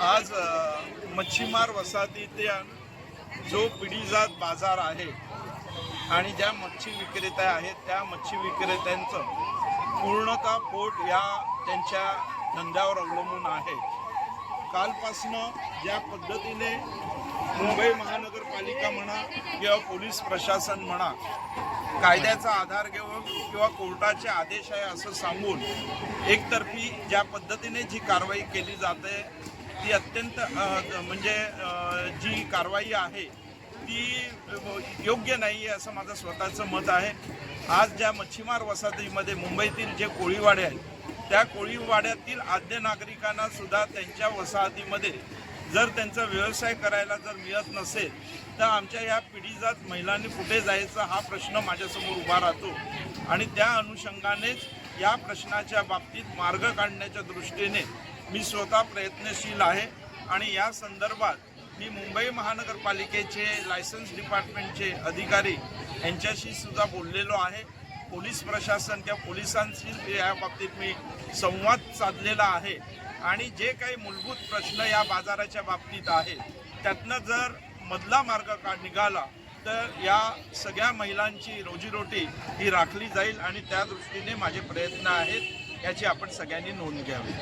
आज मच्छीमार वसाहतीत जो पिढीजात बाजार आहे आणि ज्या मच्छी विक्रेत्या आहेत त्या मच्छी विक्रेत्यांचं पूर्णतः पोट या त्यांच्या धंद्यावर अवलंबून आहे. कालपासनं ज्या पद्धतीने मुंबई महानगरपालिका म्हणा किंवा पोलीस प्रशासन म्हणा कायद्याचा आधार घेऊन किंवा कोर्टाचे आदेश आहे असं सांगून एकतर्फी ज्या पद्धतीने जी कारवाई केली जाते ती अत्यंत म्हणजे जी कारवाई आहे ती योग्य नाही आहे असं माझं स्वतःचं मत आहे. आज ज्या मच्छीमार वसाहतीमध्ये मुंबईतील जे कोळीवाडे आहेत त्या कोळीवाड्यातील आद्य नागरिकांना सुद्धा त्यांच्या वसाहतीमध्ये जर त्यांचा व्यवसाय करायला जर मिळत नसेल तर आमच्या या पिढीजात महिलांनी कुठे जायचा हा प्रश्न माझ्यासमोर उभा राहतो. आणि त्या अनुषंगानेच या प्रश्नाच्या बाबतीत मार्ग काढण्याच्या दृष्टीने मी स्वतः प्रयत्नशील आहे आणि या संदर्भात मी मुंबई महानगरपालिकेचे लायसन्स डिपार्टमेंटचे अधिकारी यांच्याशी सुद्धा बोललेलो आहे. पोलीस प्रशासन किंवा पोलिसांशी या बाबतीत मी संवाद साधलेला आहे. आणि जे काही मूलभूत प्रश्न या बाजाराच्या बाबतीत आहेत त्यातनं जर मधला मार्ग का निघाला तर या सगळ्या महिलांची रोजीरोटी ही राखली जाईल आणि त्या दृष्टीने माझे प्रयत्न आहेत याची आपण सगळ्यांनी नोंद घ्यावी.